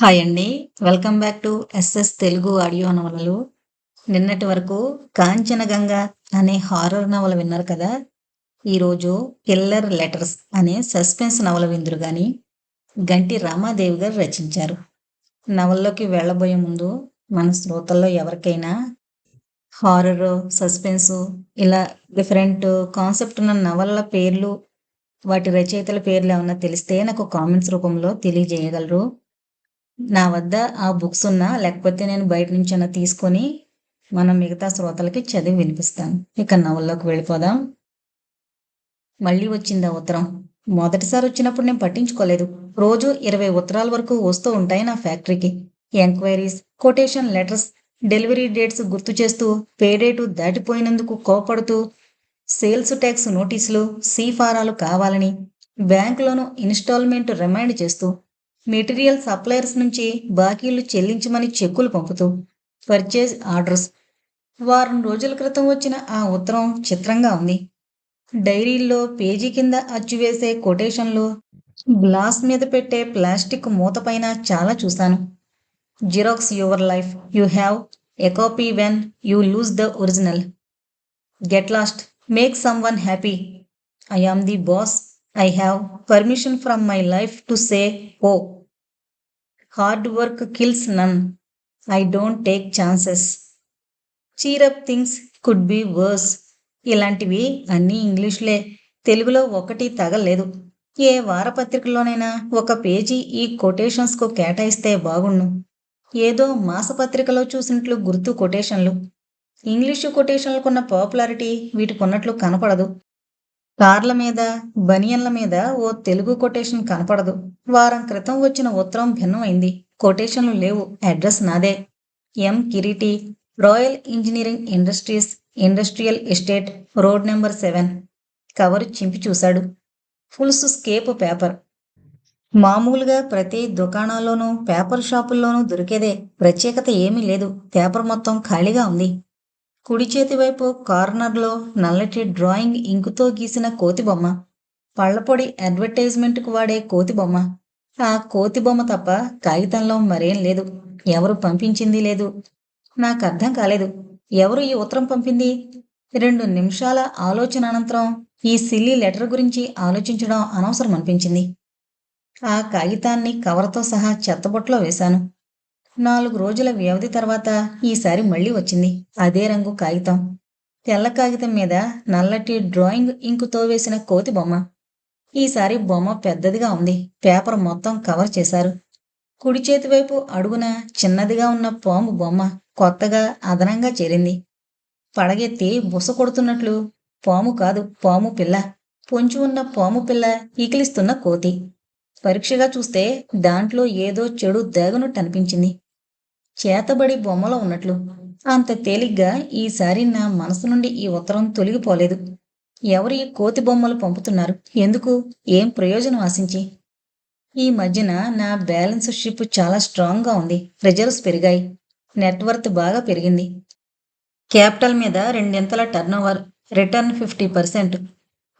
Hi అండి welcome back to SS Telugu audio నవలలు నిన్నటి వరకు కాంచనగంగ అనే హారర్ నవల విన్నారు కదా? ఈరోజు కిల్లర్ లెటర్స్ అనే సస్పెన్స్ నవల విందురు కానీ గంటి రామాదేవి గారు రచించారు. నవల్లోకి వెళ్ళబోయే ముందు మన శ్రోతల్లో ఎవరికైనా హారర్ సస్పెన్స్ ఇలా డిఫరెంట్ కాన్సెప్ట్ ఉన్న నవలల పేర్లు వాటి రచయితల పేర్లు ఏమన్నా తెలిస్తే నాకు కామెంట్స్ రూపంలో తెలియజేయగలరు. నా వద్ద ఆ బుక్స్ ఉన్నా లేకపోతే నేను బయట నుంచి అన్న తీసుకొని మనం మిగతా శ్రోతలకి చదివి వినిపిస్తాను. ఇక నవల్లోకి వెళ్ళిపోదాం. మళ్ళీ వచ్చింది ఆ ఉత్తరం. మొదటిసారి వచ్చినప్పుడు నేను పట్టించుకోలేదు. రోజు ఇరవై ఉత్తరాల వరకు వస్తూ ఉంటాయి నా ఫ్యాక్టరీకి. Enquiries quotation letters delivery dates గుర్తు చేస్తూ పే డేటు దాటిపోయినందుకు కోపడుతూ సేల్స్ ట్యాక్స్ నోటీసులు సిఫారాలు కావాలని బ్యాంకులోను ఇన్స్టాల్మెంట్ రిమైండ్ చేస్తూ మెటీరియల్ సప్లయర్స్ నుంచి బాకీలు చెల్లించమని చెక్కులు పంపుతూ పర్చేజ్ ఆర్డర్స్. వారం రోజుల క్రితం వచ్చిన ఆ ఉత్తరం చిత్రంగా ఉంది. డైరీల్లో పేజీ కింద అచ్చువేసే కొటేషన్లు గ్లాస్ మీద పెట్టే ప్లాస్టిక్ మూత పైన చాలా చూశాను. Xerox your life you have a copy when you lose the original. Get lost make someone happy. I am the boss. I have permission from my life to say oh hard work kills none I don't take chances cheer up things could be worse ఇలాంటివి అన్నీ ఇంగ్లీష్లే. తెలుగులో ఒకటి తగలేదు. ఏ వారపత్రికలోనైనా ఒక page ఈ కొటేషన్స్కు కేటాయిస్తే బాగుండు. ఏదో మాసపత్రికలో చూసినట్లు గుర్తు కొటేషన్లు. ఇంగ్లీషు కొటేషన్లకున్న పాపులారిటీ వీటికి ఉన్నట్లు కనపడదు. కార్ల మీద బనియన్ల మీద ఓ తెలుగు కొటేషన్ కనపడదు. వారం క్రితం వచ్చిన ఉత్తరం భిన్నమైంది. కొటేషన్లు లేవు. అడ్రస్ నాదే. M Kireeti royal engineering industries industrial estate road number seven. Cover చింపి చూశాడు. Foolscap paper. మామూలుగా ప్రతి దుకాణాల్లోనూ పేపర్ షాపుల్లోనూ దొరికేదే. ప్రత్యేకత ఏమీ లేదు. పేపర్ మొత్తం ఖాళీగా ఉంది. కుడి చేతి వైపు కార్నర్లో నల్లటి డ్రాయింగ్ ఇంకుతో గీసిన కోతి బొమ్మ. పళ్ళపొడి అడ్వర్టైజ్మెంట్కు వాడే కోతి బొమ్మ. ఆ కోతి బొమ్మ తప్ప కాగితంలో మరేం లేదు. ఎవరు పంపించింది లేదు. నాకు అర్థం కాలేదు. ఎవరు ఈ ఉత్తరం పంపింది? రెండు నిమిషాల ఆలోచన అనంతరం ఈ సిల్లీ లెటర్ గురించి ఆలోచించడం అనవసరం అనిపించింది ఆ కాగితాన్ని కవర్తో సహా చెత్తబొట్లో వేశాను. నాలుగు రోజుల వ్యవధి తర్వాత ఈసారి మళ్ళీ వచ్చింది. అదే రంగు కాగితం. తెల్ల కాగితం మీద నల్లటి డ్రాయింగ్ ఇంకుతో వేసిన కోతి బొమ్మ. ఈసారి బొమ్మ పెద్దదిగా ఉంది. పేపర్ మొత్తం కవర్ చేశారు. కుడి చేతి వైపు అడుగున చిన్నదిగా ఉన్న పాము బొమ్మ కొత్తగా అదనంగా చేరింది. పడగెత్తి బుస కొడుతున్నట్లు పాము కాదు పాము పిల్ల. పొంచి ఉన్న పాము పిల్ల ఈకిలిస్తున్న కోతి. పరీక్షగా చూస్తే దాంట్లో ఏదో చెడు దాగునట్టు అనిపించింది. చేతబడి బొమ్మలో ఉన్నట్లు. అంత తేలిగ్గా ఈసారి నా మనసు నుండి ఈ ఉత్తరం తొలగిపోలేదు. ఎవరు ఈ కోతి బొమ్మలు పంపుతున్నారు? ఎందుకు? ఏం ప్రయోజనం ఆశించి? ఈ మధ్యన నా బ్యాలెన్స్ షిప్ చాలా స్ట్రాంగ్గా ఉంది. రిజర్వ్స్ పెరిగాయి. నెట్వర్త్ బాగా పెరిగింది. క్యాపిటల్ మీద రెండింతల turnover. Return fifty percent.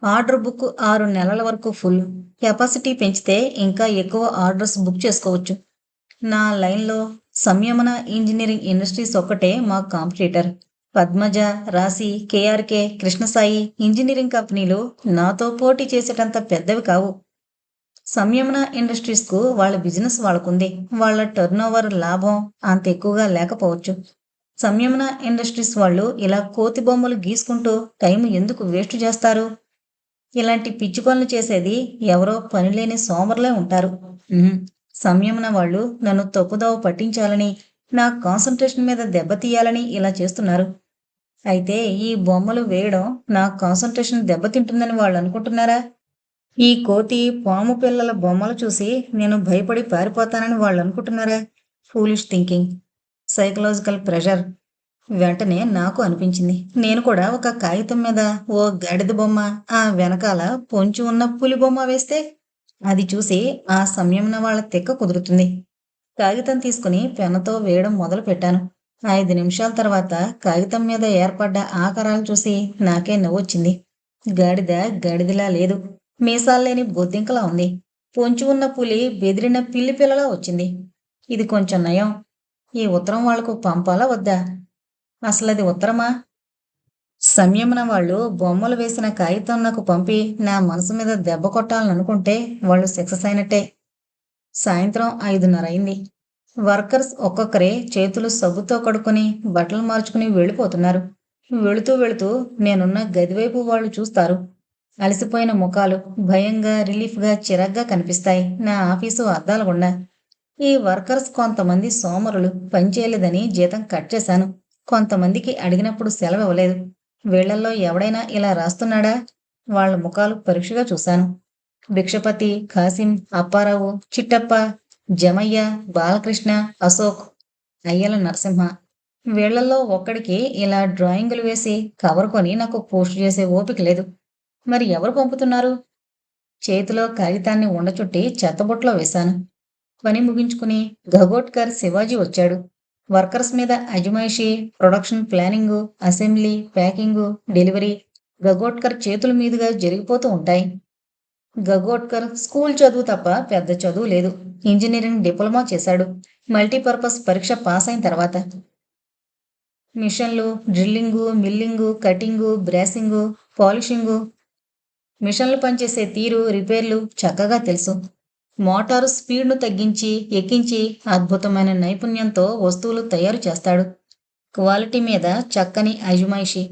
Order book ఆరు నెలల వరకు ఫుల్ కెపాసిటీ పెంచితే ఇంకా ఎక్కువ ఆర్డర్స్ బుక్ చేసుకోవచ్చు. నా లైన్లో సంయమన ఇంజనీరింగ్ ఇండస్ట్రీస్ ఒక్కటే మా కాంపిటీటర్. పద్మజ రాశి కేఆర్కే కృష్ణసాయి ఇంజనీరింగ్ కంపెనీలు నాతో పోటీ చేసేటంత పెద్దవి కావు. సంయమన ఇండస్ట్రీస్కు వాళ్ళ బిజినెస్ వాళ్ళకుంది. వాళ్ళ టర్నోవర్ లాభం అంత ఎక్కువగా లేకపోవచ్చు. సంయమన ఇండస్ట్రీస్ వాళ్ళు ఇలా కోతి బొమ్మలు గీసుకుంటూ టైం ఎందుకు వేస్ట్ చేస్తారు? ఇలాంటి పిచ్చి పనులు చేసేది ఎవరో పనిలేని సోమరులే ఉంటారు. సంయమన వాళ్ళు నన్ను తప్పుదోవ పట్టించాలని నా కాన్సన్ట్రేషన్ మీద దెబ్బతీయాలని ఇలా చేస్తున్నారు. అయితే ఈ బొమ్మలు వేయడం నా కాన్సన్ట్రేషన్ దెబ్బతింటుందని వాళ్ళు అనుకుంటున్నారా? ఈ కోతి పాము పిల్లల బొమ్మలు చూసి నేను భయపడి పారిపోతానని వాళ్ళు అనుకుంటున్నారా? ఫూలిష్ థింకింగ్ సైకలాజికల్ ప్రెషర్ వెంటనే నాకు అనిపించింది. నేను కూడా ఒక కాగితం మీద ఓ గాడిద బొమ్మ ఆ వెనకాల పొంచి ఉన్న పులి బొమ్మ వేస్తే అది చూసి ఆ సమయంన వాళ్ళ తెక్క కుదురుతుంది. కాగితం తీసుకుని పెన్నుతో వేయడం మొదలు పెట్టాను. ఐదు నిమిషాల తర్వాత కాగితం మీద ఏర్పడ్డ ఆకారాలు చూసి నాకే నవ్వొచ్చింది గాడిద గాడిదలా లేదు. మీసాల్లేని బొద్దింకలా ఉంది. పొంచి ఉన్న పులి బెదిరిన పిల్లి పిల్లలా వచ్చింది. ఇది కొంచెం నయం. ఈ ఉత్తరం వాళ్ళకు పంపాలా వద్దా? అసలు అది ఉత్తరమా? సంయమన వాళ్ళు బొమ్మలు వేసిన కాగితం నాకు పంపి నా మనసు మీద దెబ్బ కొట్టాలనుకుంటే వాళ్ళు సక్సెస్ అయినట్టే. సాయంత్రం ఐదున్నర అయింది వర్కర్స్ ఒక్కొక్కరే చేతులు సబ్బుతో కడుక్కొని బట్టలు మార్చుకుని వెళ్ళిపోతున్నారు. వెళుతూ వెళుతూ నేనున్న గదివైపు వాళ్ళు చూస్తారు. అలసిపోయిన ముఖాలు భయంగా రిలీఫ్గా చిరగ్గా కనిపిస్తాయి నా ఆఫీసు అద్దాలు గుండా. ఈ వర్కర్స్ కొంతమంది సోమరులు పనిచేయలేదని జీతం కట్ చేశాను. కొంతమందికి అడిగినప్పుడు సెలవు ఇవ్వలేదు వీళ్ళల్లో ఎవడైనా ఇలా రాస్తున్నాడా? వాళ్ళ ముఖాలు పరీక్షగా చూశాను. భిక్షపతి కాసిం అప్పారావు చిట్టప్ప జమయ్య బాలకృష్ణ అశోక్ అయ్యల నరసింహ. వీళ్ళల్లో ఒక్కడికి ఇలా డ్రాయింగులు వేసి కవర్ కొని నాకు పోస్ట్ చేసే ఓపిక లేదు. మరి ఎవరు పంపుతున్నారు? చేతిలో కాగితాన్ని ఉండచుట్టి చెత్తబుట్లో వేశాను. పని ముగించుకుని గగోట్కర్ శివాజీ వచ్చాడు. వర్కర్స్ మీద అజమాయిషి production planning assembly packing delivery Gagotkar చేతుల మీదుగా జరిగిపోతూ ఉంటాయి. గగోట్కర్ స్కూల్ చదువు తప్ప పెద్ద చదువు లేదు. ఇంజనీరింగ్ డిప్లొమా చేశాడు. మల్టీపర్పస్ పరీక్ష పాస్ అయిన తర్వాత. మిషన్లు డ్రిల్లింగు మిల్లింగు కటింగు బ్రాసింగు పాలిషింగు మిషన్లు పనిచేసే తీరు రిపేర్లు చక్కగా తెలుసు. మోటారు స్పీడ్ను తగ్గించి ఎక్కించి అద్భుతమైన నైపుణ్యంతో వస్తువులు తయారు చేస్తాడు. క్వాలిటీ మీద చక్కని అజమాయిషి.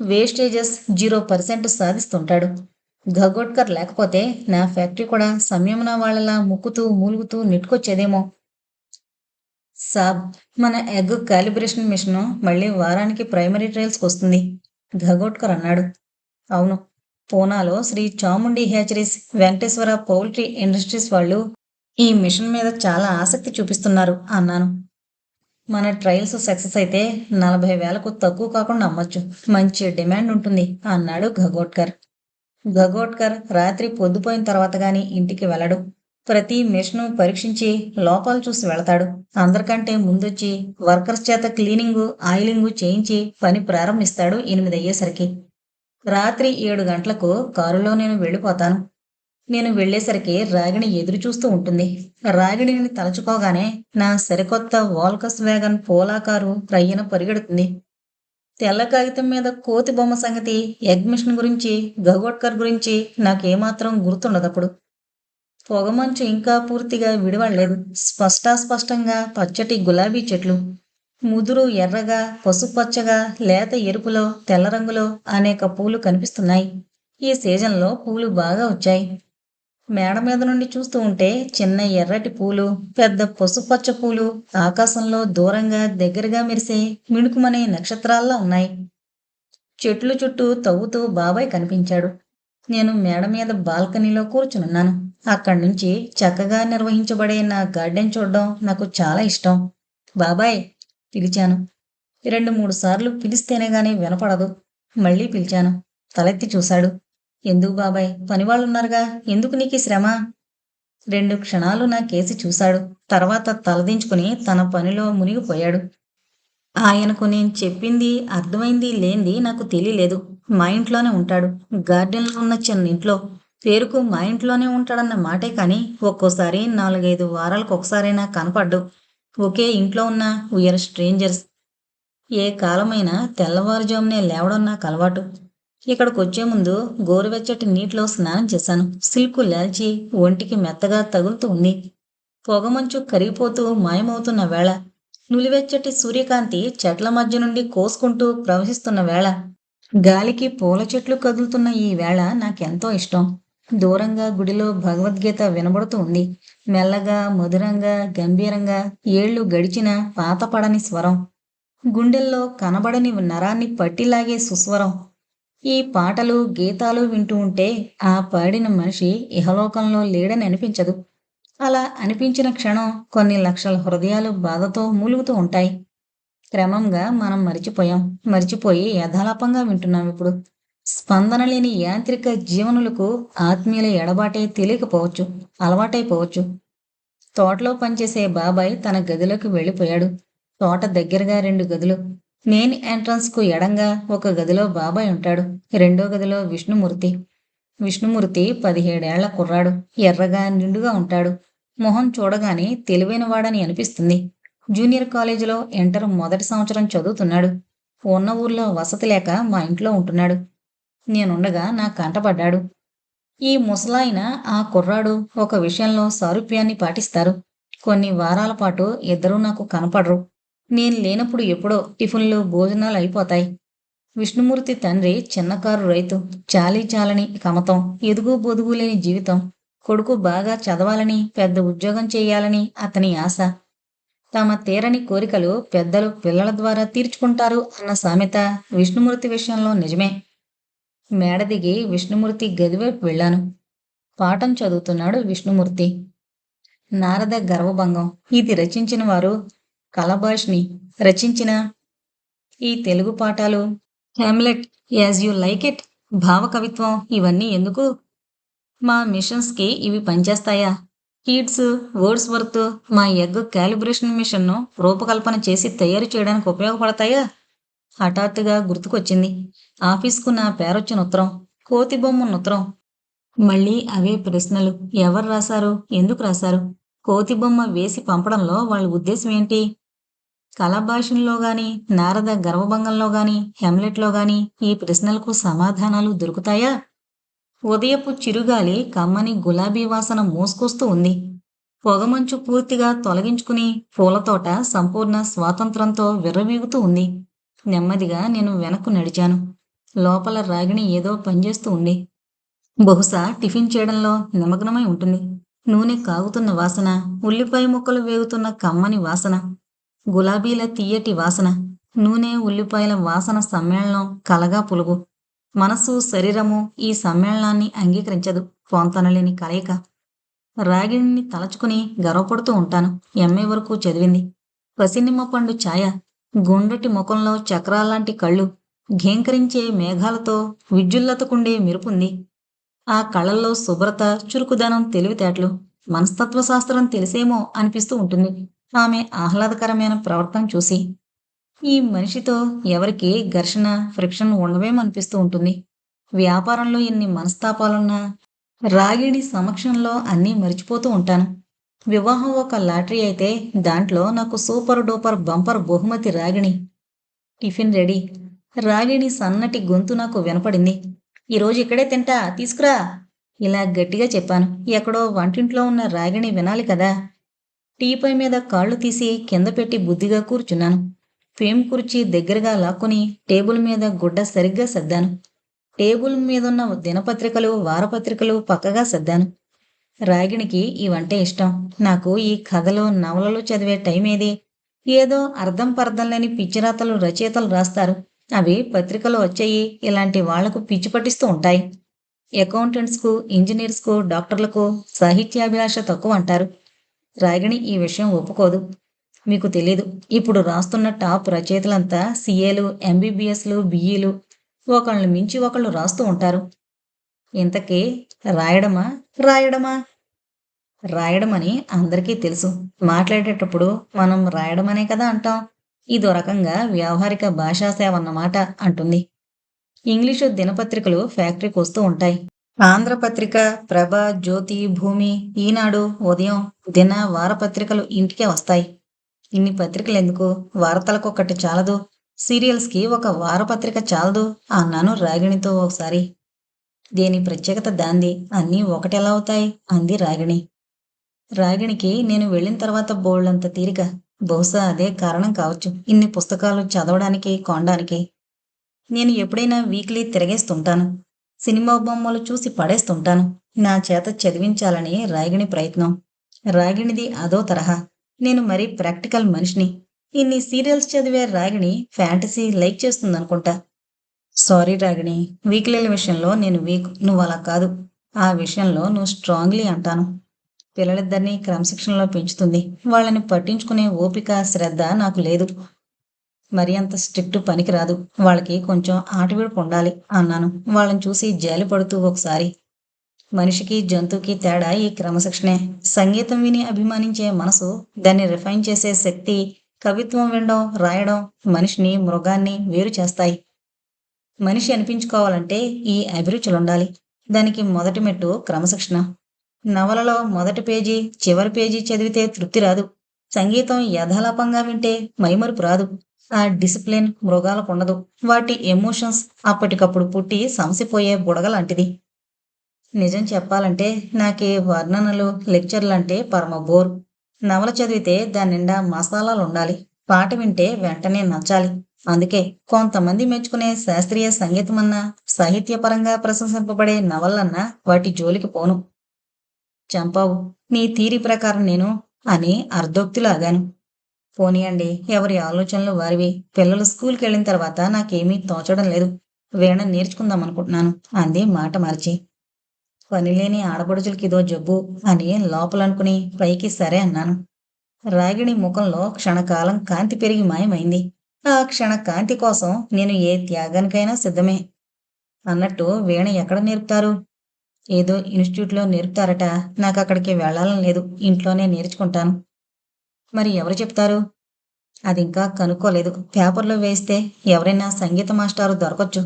వేస్టేజెస్ జీరో పర్సెంట్ సాధిస్తుంటాడు. గగోట్కర్ లేకపోతే నా ఫ్యాక్టరీ కూడా సంయమన వాళ్ళలా ముక్కుతూ మూలుగుతూ నెట్టుకొచ్చేదేమో. సాబ్ మన ఎగ్ కాలిబ్రేషన్ మిషన్ మళ్ళీ వారానికి ప్రైమరీ ట్రయల్స్కి వస్తుంది గగోట్కర్ అన్నాడు. అవును పూనాలో Shri Chamundi hatcheries Venkateswara poultry industries వాళ్ళు ఈ మిషన్ మీద చాలా ఆసక్తి చూపిస్తున్నారు అన్నాను. మన ట్రయల్స్ సక్సెస్ అయితే నలభై వేలకు తక్కువ కాకుండా అమ్మొచ్చు. మంచి డిమాండ్ ఉంటుంది అన్నాడు గగోట్కర్ గగోట్కర్ రాత్రి పొద్దుపోయిన తర్వాత గాని ఇంటికి వెళ్ళడు. ప్రతి మిషను పరీక్షించి లోపాలు చూసి వెళతాడు. అందరికంటే ముందొచ్చి వర్కర్స్ చేత క్లీనింగు ఆయిలింగు చేయించి పని ప్రారంభిస్తాడు ఎనిమిది అయ్యేసరికి రాత్రి ఏడు గంటలకు కారులో నేను వెళ్ళిపోతాను. నేను వెళ్ళేసరికి రాగిణి ఎదురు చూస్తూ ఉంటుంది. రాగిణిని తలచుకోగానే నా సరికొత్త వాల్కస్ వ్యాగన్ పోలా కారు రయ్యన పరిగెడుతుంది. తెల్ల కాగితం మీద కోతి బొమ్మ సంగతి ఎగ్ మిషన్ గురించి గగోట్కర్ గురించి నాకేమాత్రం గుర్తుండదప్పుడు. పొగమంచు ఇంకా పూర్తిగా విడివడలేదు. స్పష్టాస్పష్టంగా పచ్చటి గులాబీ చెట్లు ముదురు ఎర్రగా పసుపచ్చగా లేత ఎరుపులో తెల్ల రంగులో అనేక పూలు కనిపిస్తున్నాయి. ఈ సీజన్లో పూలు బాగా వచ్చాయి. మేడ మీద నుండి చూస్తూ ఉంటే చిన్న ఎర్రటి పూలు పెద్ద పసుపచ్చ పూలు ఆకాశంలో దూరంగా దగ్గరగా మెరిసే మిణుకుమనే నక్షత్రాల్లా ఉన్నాయి. చెట్లు చుట్టూ తవ్వుతూ బాబాయ్ కనిపించాడు. నేను మేడ మీద బాల్కనీలో కూర్చునున్నాను. అక్కడి నుంచి చక్కగా నిర్వహించబడే నా గార్డెన్ చూడడం నాకు చాలా ఇష్టం. బాబాయ్ పిలిచాను. రెండు మూడు సార్లు పిలిస్తేనే గాని వినపడదు. మళ్ళీ పిలిచాను. తలెత్తి చూశాడు. ఎందుకు బాబాయ్? పనివాళ్ళున్నారుగా. ఎందుకు నీకు శ్రమ? రెండు క్షణాలు నా కేసి చూశాడు. తర్వాత తలదించుకుని తన పనిలో మునిగిపోయాడు. ఆయనకు నేను చెప్పింది అర్థమైంది లేంది నాకు తెలియలేదు. మా ఇంట్లోనే ఉంటాడు. గార్డెన్లో ఉన్న చిన్న ఇంట్లో. పేరుకు మా ఇంట్లోనే ఉంటాడన్న మాటే కానీ ఒక్కోసారి నాలుగైదు వారాలకు ఒకసారైనా కనపడ్డు. ఒకే ఇంట్లో ఉన్న వీఆర్ స్ట్రేంజర్స్. ఏ కాలమైనా తెల్లవారుజామునే లేవడం నాకు అలవాటు ఇక్కడికి వచ్చే ముందు గోరువెచ్చటి నీటిలో స్నానం చేశాను. సిల్కు లాల్చి ఒంటికి మెత్తగా తగులుతూ ఉంది. పొగమంచు కరిగిపోతూ మాయమవుతున్న వేళ నులివెచ్చటి సూర్యకాంతి చెట్ల మధ్య నుండి కోసుకుంటూ ప్రవహిస్తున్న వేళ గాలికి పూల చెట్లు కదులుతున్న ఈ వేళ నాకెంతో ఇష్టం. దూరంగా గుడిలో భగవద్గీత వినబడుతూ ఉంది. మెల్లగా మధురంగా గంభీరంగా ఏళ్ళు గడిచిన పాతపడని స్వరం. గుండెల్లో కనబడని నరాన్ని పట్టిలాగే సుస్వరం. ఈ పాటలు గీతాలు వింటూ ఉంటే ఆ పాడిన మనిషి ఇహలోకంలో లేడని అనిపించదు. అలా అనిపించిన క్షణం కొన్ని లక్షల హృదయాలు బాధతో మూలుగుతూ ఉంటాయి. క్రమంగా మనం మరిచిపోయాం. మరిచిపోయి యథాలాపంగా వింటున్నాం ఇప్పుడు. స్పందన లేని యాంత్రిక జీవనులకు ఆత్మీయుల ఎడబాటే తెలియకపోవచ్చు అలవాటైపోవచ్చు. తోటలో పనిచేసే బాబాయ్ తన గదిలోకి వెళ్ళిపోయాడు. తోట దగ్గరగా రెండు గదులు. మెయిన్ ఎంట్రన్స్కు ఎడంగా ఒక గదిలో బాబాయ్ ఉంటాడు. రెండో గదిలో విష్ణుమూర్తి. విష్ణుమూర్తి పదిహేడేళ్ళ కుర్రాడు. ఎర్రగా నిండుగా ఉంటాడు. మొహం చూడగానే తెలివైనవాడని అనిపిస్తుంది. జూనియర్ కాలేజీలో ఇంటర్ మొదటి సంవత్సరం చదువుతున్నాడు. ఉన్న ఊర్లో వసతి లేక మా ఇంట్లో ఉంటున్నాడు. నేనుండగా నా కంటపడ్డాడు. ఈ ముసలాయన ఆ కుర్రాడు ఒక విషయంలో సారూప్యాన్ని పాటిస్తారు. కొన్ని వారాల పాటు ఇద్దరూ నాకు కనపడరు. నేను లేనప్పుడు ఎప్పుడో టిఫిన్లు భోజనాలు అయిపోతాయి. విష్ణుమూర్తి తండ్రి చిన్నకారు రైతు చాలీ చాలని కమతం ఎదుగు బొదుగు లేని జీవితం. కొడుకు బాగా చదవాలని పెద్ద ఉద్యోగం చేయాలని అతని ఆశ. తమ తీరని కోరికలు పెద్దలు పిల్లల ద్వారా తీర్చుకుంటారు అన్న సామెత విష్ణుమూర్తి విషయంలో నిజమే. మేడ దిగి విష్ణుమూర్తి గదివైపు వెళ్ళాను. పాఠం చదువుతున్నాడు విష్ణుమూర్తి. నారద గర్వభంగం. ఇది రచించిన వారు కలభాష్ని. రచించిన ఈ తెలుగు పాఠాలు Hamlet as you like it భావకవిత్వం ఇవన్నీ ఎందుకు? మా మిషన్స్కి ఇవి పనిచేస్తాయా? హీట్స్ వర్డ్స్ వర్త్ మా ఎగ్ క్యాలిబ్రేషన్ మిషన్ను రూపకల్పన చేసి తయారు చేయడానికి ఉపయోగపడతాయా? హఠాత్తుగా గుర్తుకొచ్చింది. ఆఫీస్కు నా పేరొచ్చిన ఉత్తరం కోతి బొమ్మున్న ఉత్తరం. మళ్ళీ అవే ప్రశ్నలు. ఎవరు రాశారు? ఎందుకు రాశారు? కోతి బొమ్మ వేసి పంపడంలో వాళ్ళ ఉద్దేశం ఏంటి? కళాభాషణలో గాని నారద గర్వభంగంలో గాని హెమ్లెట్లో గాని ఈ ప్రశ్నలకు సమాధానాలు దొరుకుతాయా? ఉదయపు చిరుగాలి కమ్మని గులాబీ వాసన మోసుకొస్తూ ఉంది. పొగమంచు పూర్తిగా తొలగించుకుని పూలతోట సంపూర్ణ స్వాతంత్రంతో విర్రవీగుతూ ఉంది. నెమ్మదిగా నేను వెనక్కు నడిచాను. లోపల రాగిణి ఏదో పనిచేస్తూ ఉంది. బహుశా టిఫిన్ చేయడంలో నిమగ్నమై ఉంటుంది. నూనె కాగుతున్న వాసన ఉల్లిపాయ ముక్కలు వేగుతున్న కమ్మని వాసన గులాబీల తీయటి వాసన నూనె ఉల్లిపాయల వాసన సమ్మేళనం కలగా పులుగు. మనసు శరీరము ఈ సమ్మేళనాన్ని అంగీకరించదు పొంతనలేని కలయిక. రాగిణిని తలచుకుని గర్వపడుతూ ఉంటాను. ఎంఏ వరకు చదివింది. పసినిమ్మ పండు ఛాయ గుండ్రటి ముఖంలో చక్రాల్లాంటి కళ్ళు ఘేంకరించే మేఘాలతో విద్యుల్లతకుండే మెరుపుంది. ఆ కళ్ళల్లో శుభ్రత చురుకుదనం తెలివితేటలు మనస్తత్వశాస్త్రం తెలిసేమో అనిపిస్తూ ఉంటుంది. ఆమె ఆహ్లాదకరమైన ప్రవర్తన చూసి ఈ మనిషితో ఎవరికి ఘర్షణ ఫ్రిక్షన్ ఉండవేమనిపిస్తూ ఉంటుంది. వ్యాపారంలో ఎన్ని మనస్తాపాలున్నా రాగిడి సమక్షంలో అన్నీ మర్చిపోతూ ఉంటాను. వివాహం ఒక లాటరీ అయితే దాంట్లో నాకు సూపర్ డూపర్ బంపర్ బహుమతి రాగిణి. Tiffin ready. రాగిణి సన్నటి గొంతు నాకు వినపడింది. ఈరోజు ఇక్కడే తింటా తీసుకురా. ఇలా గట్టిగా చెప్పాను. ఎక్కడో వంటింట్లో ఉన్న రాగిణి వినాలి కదా. టీపై మీద కాళ్ళు తీసి కింద పెట్టి బుద్ధిగా కూర్చున్నాను. ఫేమ్ కుర్చీ దగ్గరగా లాక్కుని టేబుల్ మీద గుడ్డ సరిగ్గా సర్దాను. టేబుల్ మీదున్న దినపత్రికలు వారపత్రికలు పక్కగా సర్దాను. రాగిణికి ఇవంటే ఇష్టం. నాకు ఈ కథలు నవలలు చదివే టైం ఏది? ఏదో అర్థం పర్థం లేని పిచ్చిరాతలు రచయితలు రాస్తారు. అవి పత్రికలు వచ్చాయి. ఇలాంటి వాళ్ళకు పిచ్చి పట్టిస్తూ ఉంటాయి. అకౌంటెంట్స్కు ఇంజనీర్స్కు డాక్టర్లకు సాహిత్యాభిలాష తక్కువ అంటారు. రాగిణి ఈ విషయం ఒప్పుకోదు. మీకు తెలీదు. ఇప్పుడు రాస్తున్న టాప్ రచయితలంతా సీఏలు ఎంబీబీఎస్లు బిఈలు. ఒకళ్ళని మించి ఒకళ్ళు రాస్తూ ఉంటారు. ఇంతకీ రాయడమా? రాయడమా? రాయడమని అందరికీ తెలుసు. మాట్లాడేటప్పుడు మనం రాయడమనే కదా అంటాం. ఇదో రకంగా వ్యావహారిక భాషా సేవ అన్నమాట అంటుంది. ఇంగ్లీషు దినపత్రికలు ఫ్యాక్టరీకి వస్తూ ఉంటాయి. ఆంధ్రపత్రిక ప్రభ జ్యోతి భూమి ఈనాడు ఉదయం దిన వారపత్రికలు ఇంటికే వస్తాయి. ఇన్ని పత్రికలు ఎందుకు వార్తలకొకటి చాలదు. సీరియల్స్కి ఒక వారపత్రిక చాలదు అన్నాను రాగిణితో ఒకసారి. దేని ప్రత్యేకత దాంది. అన్నీ ఒకటెలా అవుతాయి? అంది రాగిణి. రాగిణికి నేను వెళ్ళిన తర్వాత బోల్డంత తీరిక. బహుశా అదే కారణం కావచ్చు. ఇన్ని పుస్తకాలు చదవడానికి కొనడానికి. నేను ఎప్పుడైనా వీక్లీ తిరగేస్తుంటాను. సినిమా బొమ్మలు చూసి పడేస్తుంటాను. నా చేత చదివించాలని రాగిణి ప్రయత్నం. రాగిణిది అదో తరహా. నేను మరీ ప్రాక్టికల్ మనిషిని. ఇన్ని సీరియల్స్ చదివే రాగిణి ఫ్యాంటసీ లైక్ చేస్తుందనుకుంటా. సారీ రాగిణి వీక్లీల విషయంలో నేను వీక్ నువ్వు అలా కాదు. ఆ విషయంలో నువ్వు స్ట్రాంగ్లీ అంటాను. పిల్లలిద్దరినీ క్రమశిక్షణలో పెంచుతుంది. వాళ్ళని పట్టించుకునే ఓపిక శ్రద్ధ నాకు లేదు. మరి అంత స్ట్రిక్ట్ పనికిరాదు వాళ్ళకి కొంచెం ఆటవిడుపు ఉండాలి అన్నాను. వాళ్ళని చూసి జాలి పడుతూ ఒకసారి. మనిషికి జంతువుకి తేడా ఈ క్రమశిక్షణే సంగీతం విని అభిమానించే మనసు దాన్ని రిఫైన్ చేసే శక్తి కవిత్వం వినడం రాయడం మనిషిని మృగాన్ని వేరు చేస్తాయి. మనిషి అనిపించుకోవాలంటే ఈ అభిరుచులు ఉండాలి. దానికి మొదటి మెట్టు క్రమశిక్షణ. నవలలో మొదటి పేజీ చివరి పేజీ చదివితే తృప్తి రాదు. సంగీతం యథాలాపంగా వింటే మైమరుపు రాదు. ఆ డిసిప్లిన్ మృగాలకు ఉండదు. వాటి ఎమోషన్స్ అప్పటికప్పుడు పుట్టి సమసిపోయే బుడగలాంటిది నిజం చెప్పాలంటే నాకే వర్ణనలు లెక్చర్లంటే పరమ బోర్. నవల చదివితే దాని నిండా మసాలాలు ఉండాలి. పాట వింటే వెంటనే నచ్చాలి. అందుకే కొంతమంది మెచ్చుకునే శాస్త్రీయ సంగీతమన్నా సాహిత్యపరంగా ప్రశంసింపబడే నవలన్నా వాటి జోలికి పోను. చంపావు నీ తీరి ప్రకారం నేను అని అర్ధోక్తిలాగాను పోనీయండి ఎవరి ఆలోచనలు వారివి. పిల్లలు స్కూల్కి వెళ్ళిన తర్వాత నాకేమీ తోచడం లేదు. వీణ నేర్చుకుందాం అనుకుంటున్నాను అంది మాట మార్చి. పనిలేని ఆడపడుచులకి ఇదో జబ్బు అని లోపలనుకుని పైకి సరే అన్నాను. రాగిణి ముఖంలో క్షణకాలం కాంతి పెరిగి మాయమైంది. ఆ క్షణకాంతి కోసం నేను ఏ త్యాగానికైనా సిద్ధమే అన్నట్టు వీణ ఎక్కడ నేర్పుతారు? ఏదో ఇన్స్టిట్యూట్లో నేర్పుతారట. నాకు అక్కడికి వెళ్ళాలని లేదు. ఇంట్లోనే నేర్చుకుంటాను. మరి ఎవరు చెప్తారు? అది ఇంకా కనుక్కోలేదు. పేపర్లో వేస్తే ఎవరైనా సంగీత మాస్టారు దొరకొచ్చు.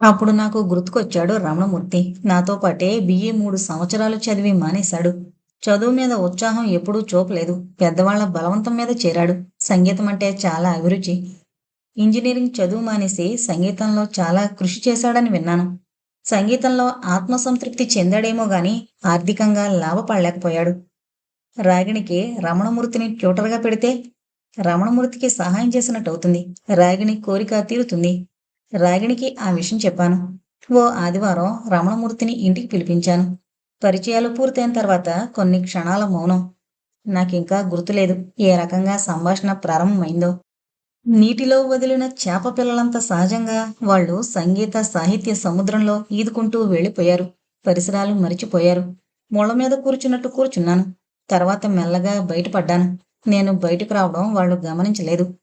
అప్పుడు నాకు గుర్తుకొచ్చాడు రమణమూర్తి. నాతో పాటే బిఏ మూడు సంవత్సరాలు చదివి మానేశాడు. చదువు మీద ఉత్సాహం ఎప్పుడూ చూపలేదు. పెద్దవాళ్ళ బలవంతం మీద చేరాడు. సంగీతం అంటే చాలా అభిరుచి. ఇంజనీరింగ్ చదువు మానేసి సంగీతంలో చాలా కృషి చేశాడని విన్నాను. సంగీతంలో ఆత్మసంతృప్తి చెందాడేమో గాని ఆర్థికంగా లాభపడలేకపోయాడు. రాగిణికి రమణమూర్తిని ట్యూటర్గా పెడితే రమణమూర్తికి సహాయం చేసినట్టు అవుతుంది రాగిణి కోరిక తీరుతుంది. రాగిణికి ఆ విషయం చెప్పాను. ఓ ఆదివారం రమణమూర్తిని ఇంటికి పిలిపించాను. పరిచయాలు పూర్తయిన తర్వాత కొన్ని క్షణాల మౌనం. నాకింకా గుర్తులేదు. ఏ రకంగా సంభాషణ ప్రారంభమైందో. నీటిలో వదిలిన చేప పిల్లలంత సహజంగా వాళ్ళు సంగీత సాహిత్య సముద్రంలో ఈదుకుంటూ వెళ్ళిపోయారు. పరిసరాలు మరిచిపోయారు. ముళ్ళ మీద కూర్చున్నట్టు కూర్చున్నాను. తర్వాత మెల్లగా బయటపడ్డాను. నేను బయటకు రావడం వాళ్ళు గమనించలేదు.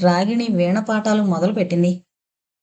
రాగిణి వీణపాఠాలు మొదలుపెట్టింది.